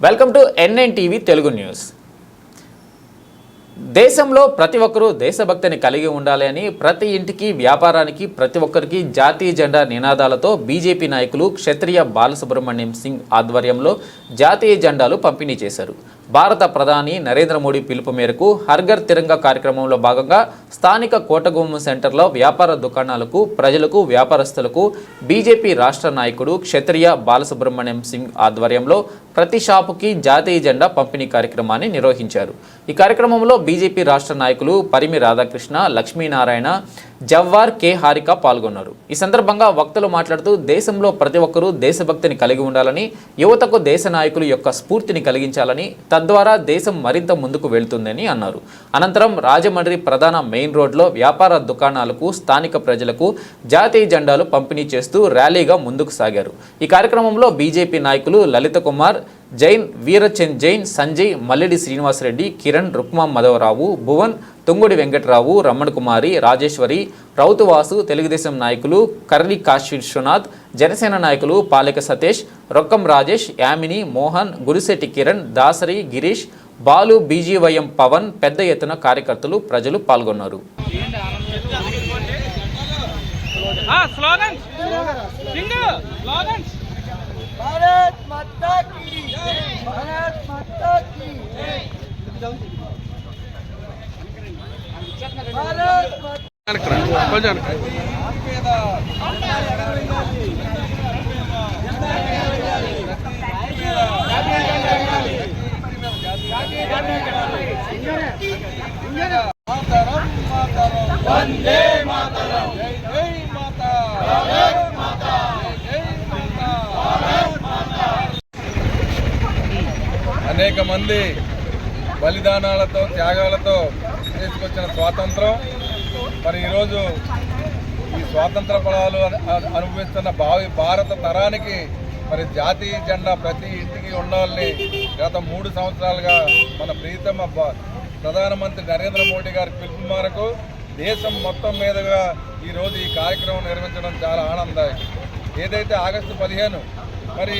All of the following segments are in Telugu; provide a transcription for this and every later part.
Welcome to NN TV Telugu news దేశంలో ప్రతి ఒక్కరూ దేశభక్తిని కలిగి ఉండాలి అని ప్రతి ఇంటికి వ్యాపారానికి ప్రతి ఒక్కరికి జాతీయ జెండా నినాదాలతో బీజేపీ నాయకులు క్షత్రియ బాలసుబ్రహ్మణ్యం సింగ్ ఆధ్వర్యంలో జాతీయ జెండాలు పంపిణీ చేశారు. భారత ప్రధాని నరేంద్ర మోడీ పిలుపు మేరకు హర్ఘర్ తిరంగా కార్యక్రమంలో భాగంగా స్థానిక కోటగుమ్మ సెంటర్లో వ్యాపార దుకాణాలకు ప్రజలకు వ్యాపారస్తులకు బీజేపీ రాష్ట్ర నాయకుడు క్షత్రియ బాలసుబ్రహ్మణ్యం సింగ్ ఆధ్వర్యంలో ప్రతి షాపుకి జాతీయ జెండా పంపిణీ కార్యక్రమాన్ని నిర్వహించారు. ఈ కార్యక్రమంలో బీజేపీ రాష్ట్ర నాయకులు పరిమి రాధాకృష్ణ లక్ష్మీనారాయణ జవ్వార్ కె హారిక పాల్గొన్నారు. ఈ సందర్భంగా వక్తలు మాట్లాడుతూ దేశంలో ప్రతి ఒక్కరూ దేశభక్తిని కలిగి ఉండాలని యువతకు దేశ నాయకులు యొక్క స్ఫూర్తిని కలిగించాలని తద్వారా దేశం మరింత ముందుకు వెళ్తుందని అన్నారు. అనంతరం రాజమండ్రి ప్రధాన మెయిన్ రోడ్లో వ్యాపార దుకాణాలకు స్థానిక ప్రజలకు జాతీయ జెండాలు పంపిణీ చేస్తూ ర్యాలీగా ముందుకు సాగారు. ఈ కార్యక్రమంలో బీజేపీ నాయకులు లలిత కుమార్ జైన్ వీరచంద్ జైన్ సంజయ్ మల్లెడి శ్రీనివాసరెడ్డి కిరణ్ రుక్మా మధవరావు భువన్ తుంగుడి వెంకటరావు రమణ కుమారి రాజేశ్వరి రౌతువాసు తెలుగుదేశం నాయకులు కర్లి కాశీ విశ్వనాథ్ జనసేన నాయకులు పాలక సతీష్ రొక్కం రాజేష్ యామిని మోహన్ గురిశెట్టి కిరణ్ దాసరి గిరీష్ బాలు బీజీవైఎం పవన్ పెద్ద ఎత్తున కార్యకర్తలు ప్రజలు పాల్గొన్నారు. స్లోగన్స్ అనేక మంది బలిదానాలతో త్యాగాలతో తీసుకొచ్చిన స్వాతంత్రం. మరి ఈరోజు ఈ స్వాతంత్ర ఫలాలు అనుభవిస్తున్న భావి భారత తరానికి మరి జాతీయ జెండా ప్రతి ఇంటికి ఉండాలని గత మూడు సంవత్సరాలుగా మన ప్రీతమ ప్రధానమంత్రి నరేంద్ర మోడీ గారి పిలుపు మేరకు దేశం మొత్తం మీదుగా ఈరోజు ఈ కార్యక్రమం నిర్వహించడం చాలా ఆనందదాయకం. ఏదైతే ఆగస్టు పదిహేను మరి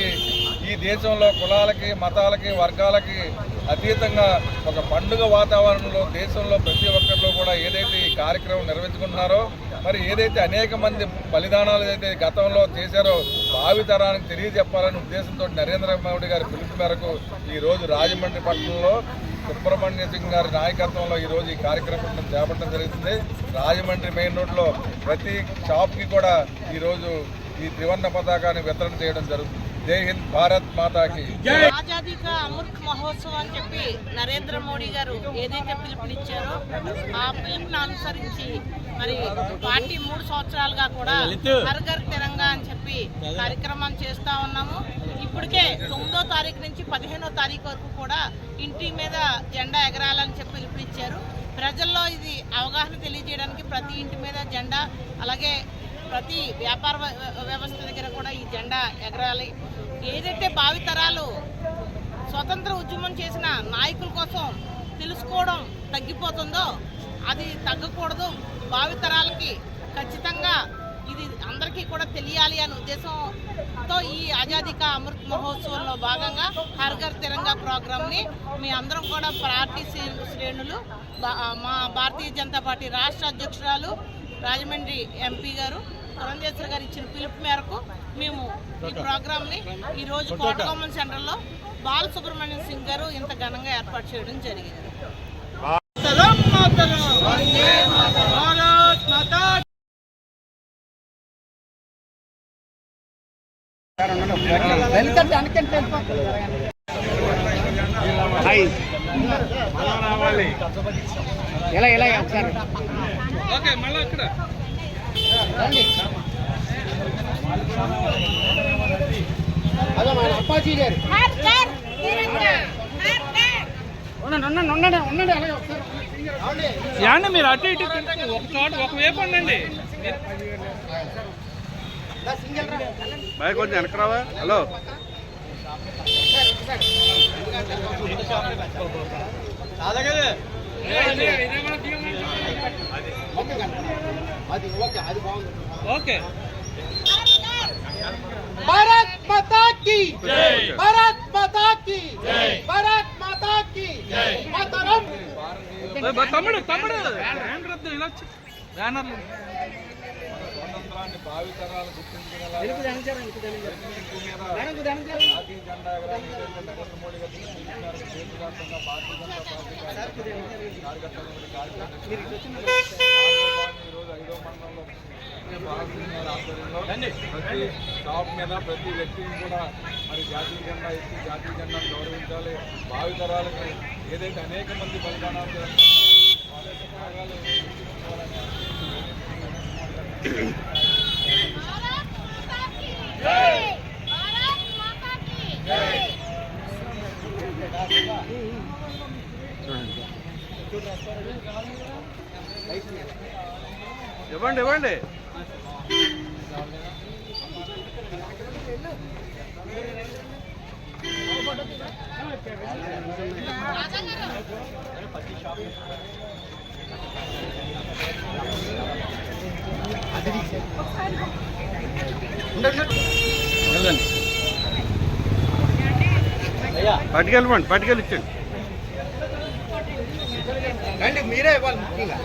ఈ దేశంలో కులాలకి మతాలకి వర్గాలకి అతీతంగా ఒక పండుగ వాతావరణంలో దేశంలో ప్రతి ఒక్కరిలో కూడా ఏదైతే ఈ కార్యక్రమం నిర్వహించుకుంటున్నారో మరి ఏదైతే అనేక మంది బలిదానాలు అయితే గతంలో చేశారో భావి తరానికి తెలియజెప్పాలనే ఉద్దేశంతో నరేంద్ర మోడీ గారి పిలుపు మేరకు ఈరోజు రాజమండ్రి పట్టణంలో సుబ్రహ్మణ్య సింగ్ గారి నాయకత్వంలో ఈ రోజు ఈ కార్యక్రమం చేపట్టడం జరుగుతుంది. రాజమండ్రి మెయిన్ రోడ్లో ప్రతి షాప్కి కూడా ఈరోజు ఈ త్రివర్ణ పతాకాన్ని వితరణ చేయడం జరుగుతుంది. జై హింద్ భారత్ మాతాకి. ఆజాదీ కా అమృత్ మహోత్సవం అని చెప్పి నరేంద్ర మోడీ గారు ఏదైతే పిలుపునిచ్చారో ఆ పిలుపుని అనుసరించి మరి పార్టీ మూడు సంవత్సరాలుగా కూడా హర్ ఘర్ తిరంగా అని చెప్పి కార్యక్రమం చేస్తా ఉన్నాము. ఇప్పటికే తొమ్మిదో తారీఖు నుంచి పదిహేనో తారీఖు వరకు కూడా ఇంటి మీద జెండా ఎగరాలని చెప్పి పిలుపునిచ్చారు. ప్రజల్లో ఇది అవగాహన తెలియజేయడానికి ప్రతి ఇంటి మీద జెండా అలాగే ప్రతి వ్యాపార వ్య- వ్యవస్థ దగ్గర కూడా ఈ జెండా ఎగరాలి. ఏదైతే భావితరాలు స్వతంత్ర ఉద్యమం చేసిన నాయకుల కోసం తెలుసుకోవడం తగ్గిపోతుందో అది తగ్గకూడదు. భావితరాలకి ఖచ్చితంగా ఇది అందరికీ కూడా తెలియాలి అనే ఉద్దేశంతో ఈ ఆజాదిక అమృత్ మహోత్సవంలో భాగంగా హర్ ఘర్ తిరంగా ప్రోగ్రామ్ని మీ అందరం కూడా పార్టీ శ్రేణులు బా- మా భారతీయ జనతా పార్టీ రాష్ట్ర అధ్యక్షురాలు రాజమండ్రి ఎంపీ గారు పురంధేశ్వర గారు ఇచ్చిన పిలుపు మేరకు మేము ఈ ప్రోగ్రామ్ని ఈరోజు కోటకొమ్మన్ సెంటర్లో బాలసుబ్రహ్మణ్యం సింగ్ గారు ఇంత ఘనంగా ఏర్పాటు చేయడం జరిగింది ఎలా ఎలా ఓకే మళ్ళీ అక్కడ ఘర్ యాండి మీరు అటు ఇటు ఒక చోట ఒక వైపు ఉండండి. బాయ్ కొంచెం వెనకరావా హలో. ఓకే भारत माता की भारत మాతా కి భారత్ మాతా కి మాతరం తమ్ముడు తమ్ముడు వ్యాన్ రద్దు ఇలా వచ్చి బ్యానర్లు గారు పిలుపునిచ్చారు. దేశవ్యాప్తంగా భారతీయ జనతా పార్టీ కార్యకర్తలు కార్యకర్తలు ఈరోజు ఐదో మండలంలో భారతీయ జనతా ఆధ్వర్యంలో ప్రతి షాప్ మీద ప్రతి వ్యక్తిని కూడా మరి జాతీయ జెండా ఎత్తి జాతీయ జెండాను గౌరవించాలి. భావితరాలకు ఏదైతే అనేక మంది బలిదానాలు చేస్తున్నారో ఇవ్వండి ఇవ్వండి. అది ఇవ్వండి పట్టుకెళ్ళమండి పట్టుకెళ్ళి ఇచ్చండి రండి మీరే ఇవ్వాలి ముఖ్యంగా.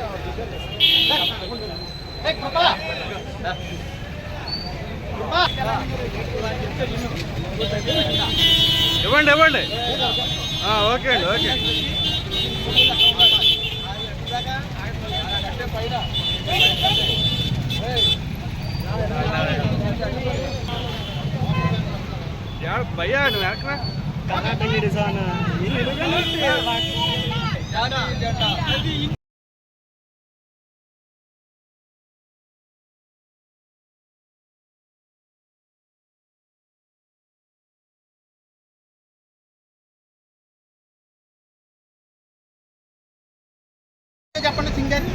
ఇవ్వండి ఇవ్వండి. ఓకే అండి ఓకే. యాడ భయ్యా నువ్వు వెనకరా చెప్పండి సింగర్.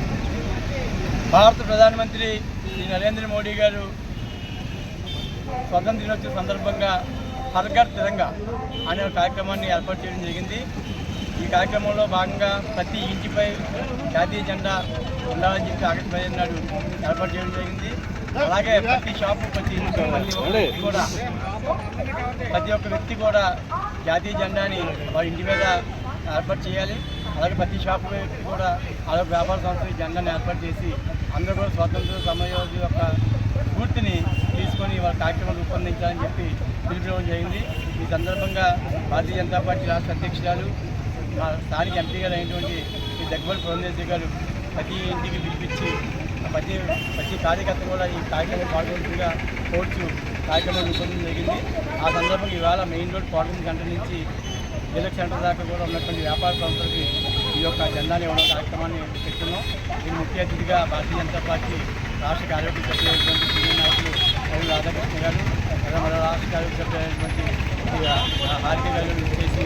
భారత ప్రధానమంత్రి శ్రీ నరేంద్ర మోడీ గారు స్వతంత్ర దినోత్సవ సందర్భంగా హర్ఘర్ తిరంగా అనే కార్యక్రమాన్ని ఏర్పాటు చేయడం జరిగింది. ఈ కార్యక్రమంలో భాగంగా ప్రతి ఇంటిపై జాతీయ జెండా ఉండాలని చెప్పి ఆగస్టు పదిహేను నాడు ఏర్పాటు చేయడం జరిగింది. అలాగే ప్రతి షాపు ప్రతి ఇంటి కూడా ప్రతి ఒక్క వ్యక్తి కూడా జాతీయ జెండాని వారి ఇంటి మీద ఏర్పాటు చేయాలి. అలాగే ప్రతి షాపు కూడా అలాగే వ్యాపార సంస్థ ఈ జెండాని ఏర్పాటు చేసి అందరూ కూడా స్వాతంత్ర సమయోజ యొక్క స్ఫూర్తిని తీసుకొని వాళ్ళ కార్యక్రమం రూపొందించాలని చెప్పి పిలుపునివ్వడం జరిగింది. ఈ సందర్భంగా భారతీయ జనతా పార్టీ రాష్ట్ర అధ్యక్షురాలు మా స్థానిక ఎంపీ గారు అయినటువంటి శ్రీ దగ్గబడి పురంధేశ్వరి గారు ప్రతి ఇంటికి పిలిపించి ప్రతి ప్రతి కార్యకర్త కూడా ఈ కార్యక్రమం పాల్గొంటుందిగా కోర్చు కార్యక్రమం రూపొందించడం జరిగింది. ఆ సందర్భంగా ఇవాళ మెయిన్ రోడ్ పాల్గొని గంట నుంచి జిల్లా సెంటర్ దాకా కూడా ఉన్నటువంటి వ్యాపార సంస్థలకి ఈ యొక్క జెండాను ఇవ్వడం కార్యక్రమాన్ని పెట్టున్నాం దీని ముఖ్య అతిథిగా భారతీయ జనతా పార్టీ రాష్ట్ర కార్యవర్గ సభ్యులైనటువంటి సీనియర్ నాయకులు రవి రాధాకృష్ణ గారు అలాగే రాష్ట్ర కార్యవర్గ సభ్యులైనటువంటి హారిక గారు చేసి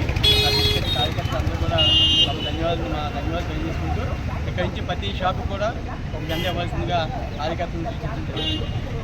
కార్యకర్తలు అందరూ కూడా తమ ధన్యవాదాలు మా ధన్యవాదాలు తెలియజేసుకుంటూ ఇక్కడి నుంచి ప్రతి షాపు కూడా ఒక జెండా ఇవ్వాల్సిందిగా కార్యకర్తలు సూచించారు